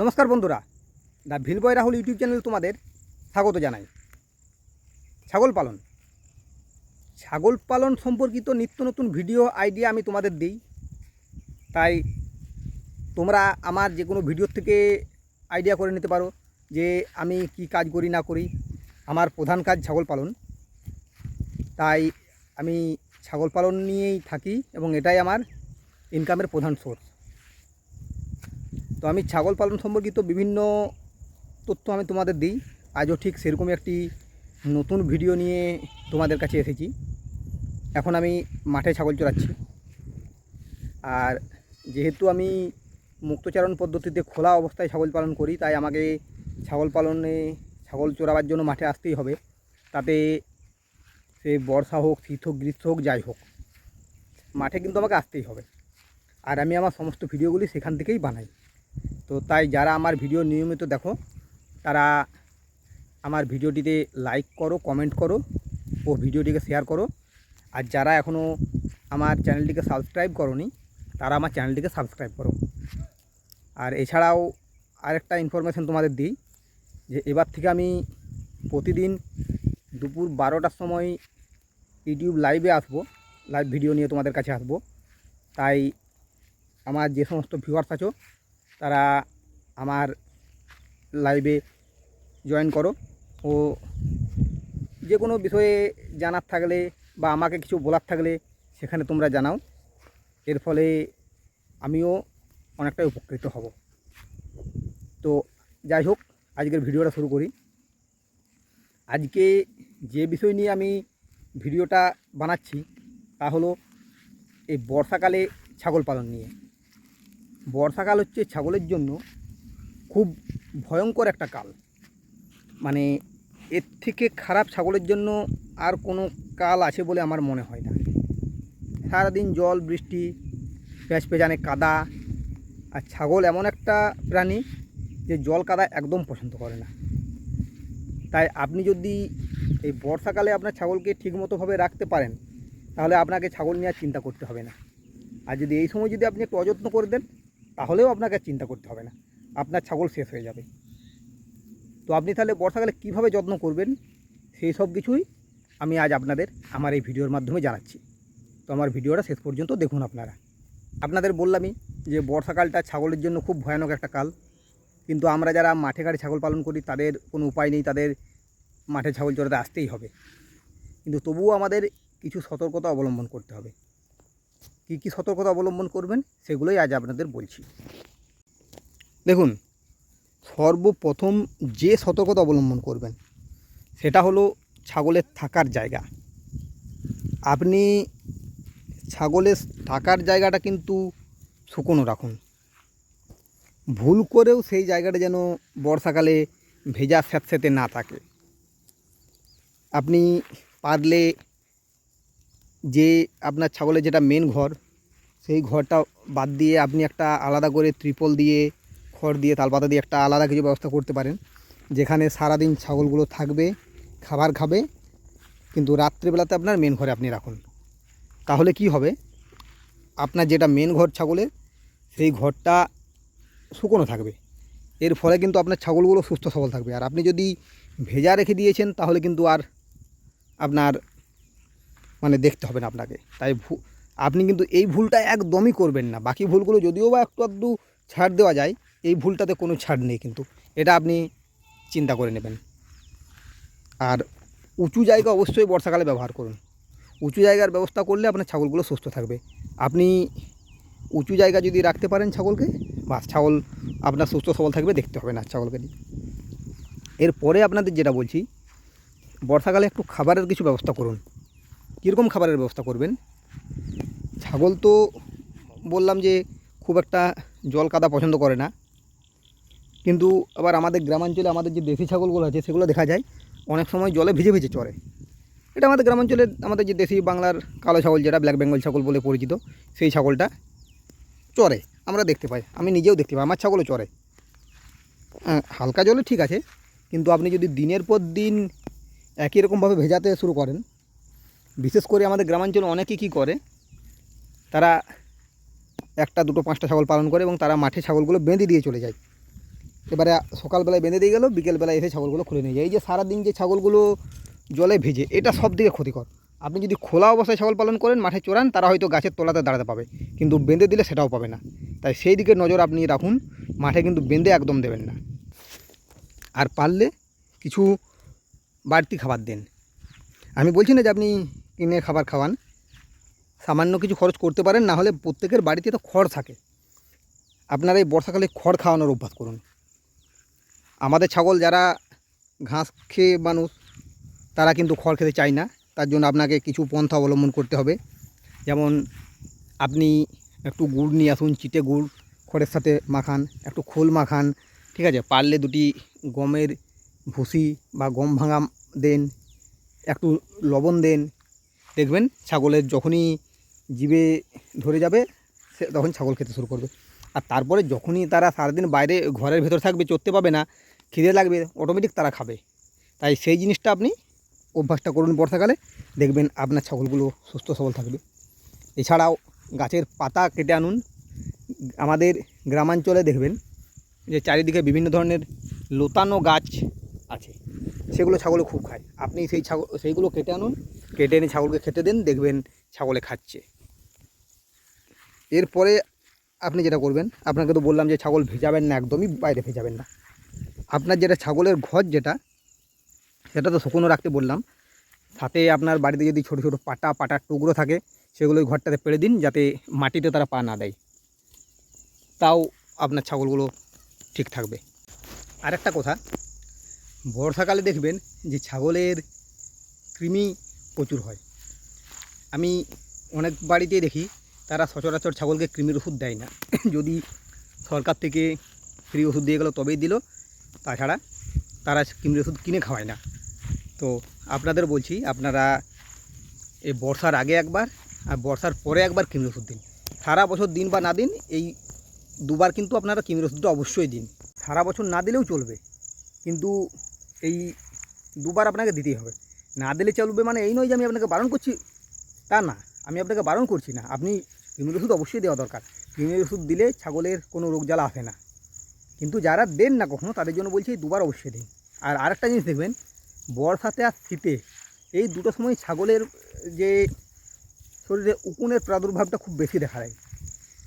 নমস্কার বন্ধুরা, the villboy Rahul YouTube channel তোমাদের স্বাগত জানাই। ছাগল পালন। ছাগল পালন সম্পর্কিত নিত্য নতুন ভিডিও আইডিয়া আমি তোমাদের দিই। তাই তোমরা আমার যে কোনো ভিডিও থেকে আইডিয়া করে নিতে পারো যে আমি কি কাজ করি, না করি। আমার প্রধান কাজ ছাগল পালন। তাই আমি ছাগল পালন নিয়েই থাকি এবং এটাই আমার ইনকামের প্রধান সোর্স তো আমি ছাগল পালন সম্পর্কিত বিভিন্ন তথ্য আমি তোমাদের দিই। আজও ঠিক সেরকমই একটি নতুন ভিডিও নিয়ে তোমাদের কাছে এসেছি। এখন আমি মাঠে ছাগল চড়াচ্ছি। আর যেহেতু আমি মুক্তচারণ পদ্ধতিতে খোলা অবস্থায় ছাগল পালন করি, তাই আমাকে ছাগল পালনে ছাগল চড়াবার জন্য মাঠে আসতেই হবে। তাতে সে বর্ষা হোক, শীত হোক, গ্রীষ্ম হোক, যাই হোক, মাঠে কিন্তু আমাকে আসতেই হবে। আর আমি আমার সমস্ত ভিডিওগুলি সেখান থেকেই বানাই। তো তাই যারা আমার ভিডিও নিয়মিত দেখো, তারা আমার ভিডিওটিতে লাইক করো কমেন্ট করো ও ভিডিওটিকে শেয়ার করো। আর যারা এখনও আমার চ্যানেলটিকে সাবস্ক্রাইব করনি, তারা আমার চ্যানেলটিকে সাবস্ক্রাইব করো। আর এছাড়াও আরেকটা ইনফরমেশন তোমাদের দিই, যে এবার থেকে আমি প্রতিদিন দুপুর বারোটার সময় ইউটিউব লাইভে আসব লাইভ ভিডিও নিয়ে তোমাদের কাছে আসব। তাই আমার যে সমস্ত ভিউয়ার্স আছো তারা আমার লাইভে জয়েন করো। ও যে কোনো বিষয়ে জানার থাকলে বা আমাকে কিছু বলার থাকলে সেখানে তোমরা জানাও। এর ফলে আমিও অনেকটাই উপকৃত হব। তো যাই হোক, আজকের ভিডিওটা শুরু করি। আজকে যে বিষয় নিয়ে আমি ভিডিওটা বানাচ্ছি তা হলো এই বর্ষাকালে ছাগল পালন নিয়ে। বর্ষাকাল হচ্ছে ছাগলের জন্য খুব ভয়ঙ্কর একটা কাল। মানে এর থেকে খারাপ ছাগলের জন্য আর কোনো কাল আছে বলে আমার মনে হয় না। সারাদিন জল, বৃষ্টি পেঁচ পেঁচানে কাদা আর ছাগল এমন একটা প্রাণী যে জল কাদা একদম পছন্দ করে না। তাই আপনি যদি এই বর্ষাকালে আপনার ছাগলকে ঠিকমতোভাবে রাখতে পারেন, তাহলে আপনাকে ছাগল নিয়ে চিন্তা করতে হবে না। আর যদি এই সময় যদি আপনি একটু অযত্ন করে দেন তাহলেও আপনাকে চিন্তা করতে হবে না। আপনার ছাগল শেষ হয়ে যাবে। তো আপনি তাহলে বর্ষাকালে কীভাবে যত্ন করবেন? সেই সব কিছুই আমি আজ আপনাদের আমার এই ভিডিওর মাধ্যমে জানাচ্ছি। তো আমার ভিডিওটা শেষ পর্যন্ত দেখুন আপনারা। আপনাদের বললামই যে বর্ষাকালটা ছাগলের জন্য খুব ভয়ানক একটা কাল। কিন্তু আমরা যারা মাঠে ঘাটে ছাগল পালন করি, তাদের কোনো উপায় নেই, তাদের মাঠে ছাগল চড়াতে আসতেই হবে। কিন্তু তবুও আমাদের কিছু সতর্কতা অবলম্বন করতে হবে। কী কী সতর্কতা অবলম্বন করবেন সেগুলোই আজ আপনাদের বলছি। দেখুন, সর্বপ্রথম যে সতর্কতা অবলম্বন করবেন, সেটা হলো ছাগলের থাকার জায়গা। আপনি ছাগলের থাকার জায়গাটা কিন্তু শুকনো রাখুন। ভুল করেও সেই জায়গাটা যেন বর্ষাকালে ভেজা স্যাঁতস্যাঁতে না থাকে। আপনি পারলে যে আপনার ছাগলের যেটা মেন ঘর, সেই ঘরটা বাদ দিয়ে আপনি একটা আলাদা করে ত্রিপল দিয়ে খড় দিয়ে তালপাতা দিয়ে একটা আলাদা কিছু ব্যবস্থা করতে পারেন, যেখানে সারাদিন ছাগলগুলো থাকবে, খাবার খাবে, কিন্তু রাত্রিবেলাতে আপনার মেন ঘরে আপনি রাখুন। তাহলে কি হবে? আপনার যেটা মেন ঘর ছাগলের, সেই ঘরটা শুকনো থাকবে। এর ফলে কিন্তু আপনার ছাগলগুলো সুস্থ সবল থাকবে। আর আপনি যদি ভেজা রেখে দিয়েছেন, তাহলে কিন্তু আর আপনার মানে দেখতে হবে না আপনাকে। তাই আপনি কিন্তু এই ভুলটা একদমই করবেন না। বাকি ভুলগুলো যদিও বা একটু আধটু ছাড় দেওয়া যায়, এই ভুলটাতে কোনো ছাড় নেই কিন্তু। এটা আপনি চিন্তা করে নেবেন। আর উঁচু জায়গা অবশ্যই বর্ষাকালে ব্যবহার করুন। উঁচু জায়গার ব্যবস্থা করলে আপনার ছাগলগুলো সুস্থ থাকবে। আপনি উঁচু জায়গা যদি রাখতে পারেন ছাগলকে, বাস ছাগল আপনার সুস্থ সবল থাকবে, দেখতে হবে না ছাগলকে নিয়ে। এরপরে আপনাদের যেটা বলছি, বর্ষাকালে একটু খাবারের কিছু ব্যবস্থা করুন। কীরকম খাবারের ব্যবস্থা করবেন? ছাগল তো বললাম যে খুব একটা জল কাদা পছন্দ করে না। কিন্তু আবার আমাদের গ্রামাঞ্চলে আমাদের যে দেশি ছাগলগুলো আছে সেগুলো দেখা যায় অনেক সময় জলে ভিজে ভিজে চড়ে। এটা আমাদের গ্রামাঞ্চলে আমাদের যে দেশি বাংলার কালো ছাগল যেটা ব্ল্যাক বেঙ্গল ছাগল বলে পরিচিত সেই ছাগলটা চড়ে আমরা দেখতে পাই। আমি নিজেও দেখতে পাই আমার ছাগলও চড়ে। হ্যাঁ, হালকা জলে ঠিক আছে কিন্তু আপনি যদি দিনের পর দিন একই রকমভাবে ভেজাতে শুরু করেন বিশেষ করে আমাদের গ্রামাঞ্চলে অনেকেই কী করে, তারা একটা, দুটো, পাঁচটা ছাগল পালন করে এবং তারা মাঠে ছাগলগুলো বেঁধে দিয়ে চলে যায়। এবারে সকালবেলায় বেঁধে দিয়ে গেলো, বিকেলবেলায় এসে ছাগলগুলো খুলে নিয়ে যায়। এই যে সারাদিন যে ছাগলগুলো জলে ভেজে, এটা সব দিকে ক্ষতিকর। আপনি যদি খোলা অবস্থায় ছাগল পালন করেন, মাঠে চড়ান, তারা হয়তো গাছের তলাতে দাঁড়াতে পাবে, কিন্তু বেঁধে দিলে সেটাও পাবে না। তাই সেই দিকে নজর আপনি রাখুন, মাঠে কিন্তু বেঁধে একদম দেবেন না। আর পারলে কিছু বাড়তি খাবার দেন। আমি বলছি না যে আপনি কিনে খাবার খাওয়ান। সামান্য কিছু খরচ করতে পারেন, না হলে প্রত্যেকের বাড়িতে তো খড় থাকে। আপনারা এই বর্ষাকালে খড় খাওয়ানোর অভ্যাস করুন। আমাদের ছাগল যারা ঘাস খেয়ে মানুষ, তারা কিন্তু খড় খেতে চায় না। তার জন্য আপনাকে কিছু পন্থা অবলম্বন করতে হবে। যেমন আপনি একটু গুড় নিয়ে আসুন, চিটে গুড়, খড়ের সাথে মাখান, একটু খোল মাখান, ঠিক আছে? পারলে দুটি গমের ভুসি বা গম ভাঙা দেন, একটু লবণ দেন দেখবেন ছাগলের যখনই জিভে ধরে যাবে, সে তখন ছাগল খেতে শুরু করবে। আর তারপরে যখনই তারা সারাদিন বাইরে ঘরের ভেতর থাকবে, চড়তে পাবে না, খিদে লাগবে অটোমেটিক তারা খাবে। তাই সেই জিনিসটা আপনি অভ্যাসটা করুন বর্ষাকালে, দেখবেন আপনার ছাগলগুলো সুস্থ সবল থাকবে। এছাড়াও গাছের পাতা কেটে আনুন। আমাদের গ্রামাঞ্চলে দেখবেন যে চারিদিকে বিভিন্ন ধরনের লতানো গাছ আছে। সেগুলো ছাগল খুব খায়। আপনি সেই ছাগল সেইগুলো কেটে আনুন, কেটে এনে ছাগলকে খেতে দেন, দেখবেন ছাগলে খাচ্ছে। এরপরে আপনি যেটা করবেন, আপনাকে তো বললাম যে ছাগল ভেজাবেন না একদমই, বাইরে ভেজাবেন না। আপনার যেটা ছাগলের ঘর যেটা, সেটা তো শুকনো রাখতে বললাম। সাথে আপনার বাড়িতে যদি ছোটো ছোটো পাটা, পাটার টুকরো থাকে, সেগুলো ওই ঘরটাতে পেড়ে দিন, যাতে মাটিতে তারা পা না দেয়। তাও আপনার ছাগলগুলো ঠিক থাকবে। আরেকটা কথা বর্ষাকালে দেখবেন যে ছাগলের কৃমি প্রচুর হয়। আমি অনেক বাড়িতেই দেখি, তারা সচরাচর ছাগলকে কৃমির ওষুধ দেয় না। যদি সরকার থেকে ফ্রি ওষুধ দিয়ে গেলো, তবেই দিল। তাছাড়া তারা কৃমির ওষুধ কিনে খাওয়ায় না। তো আপনাদের বলছি, আপনারা এই বর্ষার আগে একবার আর বর্ষার পরে একবার কৃমির ওষুধ দিন। সারা বছর দিন বা না দিন, এই দুবার কিন্তু আপনারা কৃমির ওষুধটা অবশ্যই দিন। সারা বছর না দিলেও চলবে। কিন্তু এই দুবার আপনাকে দিতেই হবে। না দিলে চলবে মানে এই নয় যে আমি আপনাকে বারণ করছি, তা না। আমি আপনাকে বারণ করছি না। আপনি কৃমির ওষুধ অবশ্যই দেওয়া দরকার। কৃমির ওষুধ দিলে ছাগলের কোনো রোগ জ্বালা আসে না। কিন্তু যারা দেন না কখনো, তাদের জন্য বলছি দুবার অবশ্যই দিন। আর আরেকটা জিনিস দেখবেন, বর্ষাতে আর শীতে এই দুটো সময় ছাগলের যে শরীরে উকুনের প্রাদুর্ভাবটা খুব বেশি দেখা দেয়।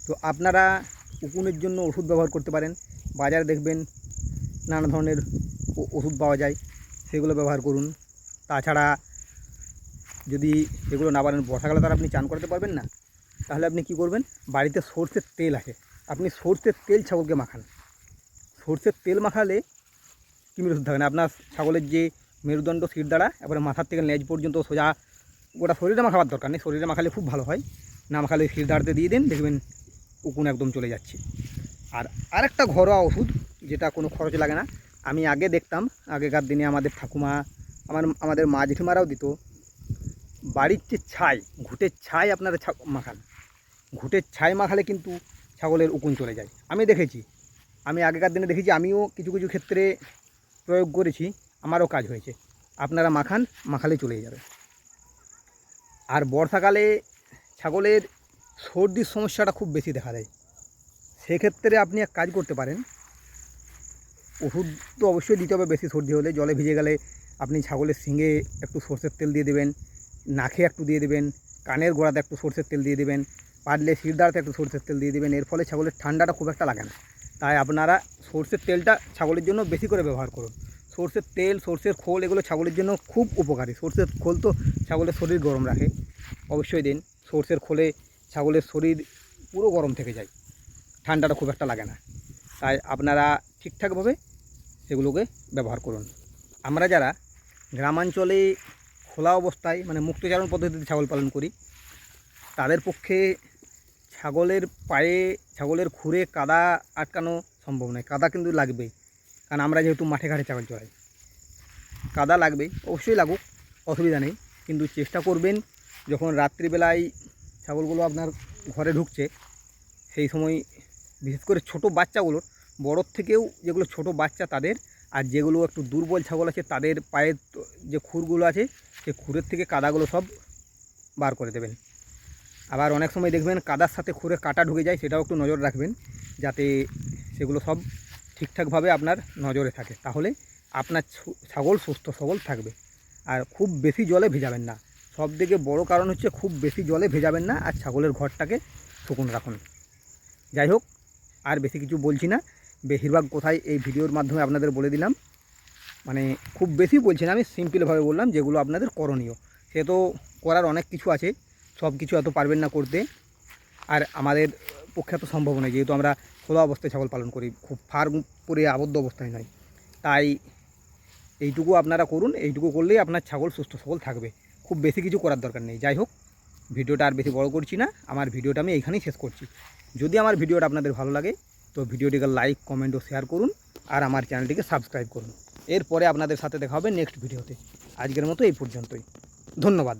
তো আপনারা উকুনের জন্য ওষুধ ব্যবহার করতে পারেন। বাজারে দেখবেন নানা ধরনের ওষুধ পাওয়া যায়, সেগুলো ব্যবহার করুন। তাছাড়া যদি এগুলো না পারেন, বর্ষাকালে তার আপনি চান করতে পারবেন না, তাহলে আপনি কি করবেন? বাড়িতে সর্ষের তেল আছে, আপনি সর্ষের তেল ছাগলকে মাখান। সর্ষের তেল মাখালে কৃমির ওষুধ থাকে না? আপনার ছাগলের যে মেরুদণ্ড শির দ্বারা এবারে মাথার থেকে লেজ পর্যন্ত সোজা গোটা শরীরে মাখাবার দরকার নেই। শরীরে মাখালে খুব ভালো হয়। না মাখালে শির দাঁড়তে দিয়ে দিন, দেখবেন উকুন একদম চলে যাচ্ছে। আর আরেকটা ঘরোয়া ওষুধ, যেটা কোনো খরচ লাগে না আমি আগে দেখতাম, আগেকার দিনে আমাদের ঠাকুমা, আমার, আমাদের মা জেঠিমারাও দিত। বাড়ির যে ছাই, ঘুটের ছাই আপনারা মাখান। ঘুটের ছাই মাখালে কিন্তু ছাগলের উকুন চলে যায়। আমি দেখেছি। আমি আগেকার দিনে দেখেছি, আমিও কিছু কিছু ক্ষেত্রে প্রয়োগ করেছি, আমারও কাজ হয়েছে। আপনারা মাখান মাখালে চলে যাবে। আর বর্ষাকালে ছাগলের সর্দির সমস্যাটা খুব বেশি দেখা দেয়। সেক্ষেত্রে আপনি এক কাজ করতে পারেন ওষুধ তো অবশ্যই দিতে হবে, বেশি সর্দি হলে। জলে ভিজে গেলে আপনি ছাগলের শিঙে একটু সর্ষের তেল দিয়ে দেবেন, নাকে একটু দিয়ে দেবেন, কানের গোড়াতে একটু সর্ষের তেল দিয়ে দেবেন, পারলে শিরদাঁড়াতে একটু সর্ষের তেল দিয়ে দেবেন। এর ফলে ছাগলের ঠান্ডাটা খুব একটা লাগে না। তাই আপনারা সর্ষের তেলটা ছাগলের জন্য বেশি করে ব্যবহার করুন। সর্ষের তেল, সর্ষের খোল এগুলো ছাগলের জন্য খুব উপকারী। সর্ষের খোল তো ছাগলের শরীর গরম রাখে। অবশ্যই দিন, সর্ষের খোলে ছাগলের শরীর পুরো গরম থেকে যায়। ঠান্ডাটা খুব একটা লাগে না। তাই আপনারা ঠিকঠাকভাবে সেগুলোকে ব্যবহার করুন। আমরা যারা গ্রামাঞ্চলে খোলা অবস্থায় মানে মুক্তচারণ পদ্ধতিতে ছাগল পালন করি, তাদের পক্ষে ছাগলের পায়ে, ছাগলের খুরে কাদা আটকানো সম্ভব নয়। কাদা কিন্তু লাগবেই, কারণ আমরা যেহেতু মাঠে ঘাটে ছাগল চড়াই। কাদা লাগবেই, অবশ্যই লাগুক, অসুবিধা নেই। কিন্তু চেষ্টা করবেন, যখন রাত্রিবেলায় ছাগলগুলো আপনার ঘরে ঢুকছে, সেই সময় বিশেষ করে ছোট বাচ্চাগুলোর বড়োর থেকেও যেগুলো ছোট বাচ্চা তাদের, আর যেগুলো একটু দুর্বল ছাগল আছে তাদের পায়ের যে খুরগুলো আছে সেই খুরের থেকে কাদাগুলো সব বার করে দেবেন। আবার অনেক সময় দেখবেন কাদার সাথে খুরে কাটা ঢুকে যায়, সেটাও একটু নজর রাখবেন, যাতে সেগুলো সব ঠিকঠাকভাবে আপনার নজরে থাকে। তাহলে আপনার ছাগল সুস্থ সবল থাকবে। আর খুব বেশি জলে ভেজাবেন না। সব থেকে বড়ো কারণ হচ্ছে খুব বেশি জলে ভেজাবেন না, আর ছাগলের ঘরটাকে শুকনো রাখুন। যাই হোক, আর বেশি কিছু বলছি না। বেশিরভাগ কোথায় এই ভিডিওর মাধ্যমে আপনাদের বলে দিলাম। মানে খুব বেশি বলছি না, আমি সিম্পলভাবে বললাম যেগুলো আপনাদের করণীয়। সে তো করার অনেক কিছু আছে, সব কিছু এত পারবেন না করতে। আর আমাদের পক্ষে তো সম্ভব নয়, যেহেতু আমরা খোলা অবস্থায় ছাগল পালন করি, খুব ফার্ম করে আবদ্ধ অবস্থায় নয়। তাই এইটুকু আপনারা করুন, এইটুকু করলেই আপনার ছাগল সুস্থ সবল থাকবে। খুব বেশি কিছু করার দরকার নেই। যাই হোক, ভিডিওটা আর বেশি বড় করছি না, আমার ভিডিওটা আমি এইখানেই শেষ করছি। যদি আমার ভিডিওটা আপনাদের ভালো লাগে তো ভিডিওটিকে লাইক, কমেন্ট ও শেয়ার করুন আর আমার চ্যানেলটিকে সাবস্ক্রাইব করুন। এরপরে আপনাদের সাথে দেখা হবে নেক্সট ভিডিওতে। আজকের মতো এই পর্যন্তই। ধন্যবাদ।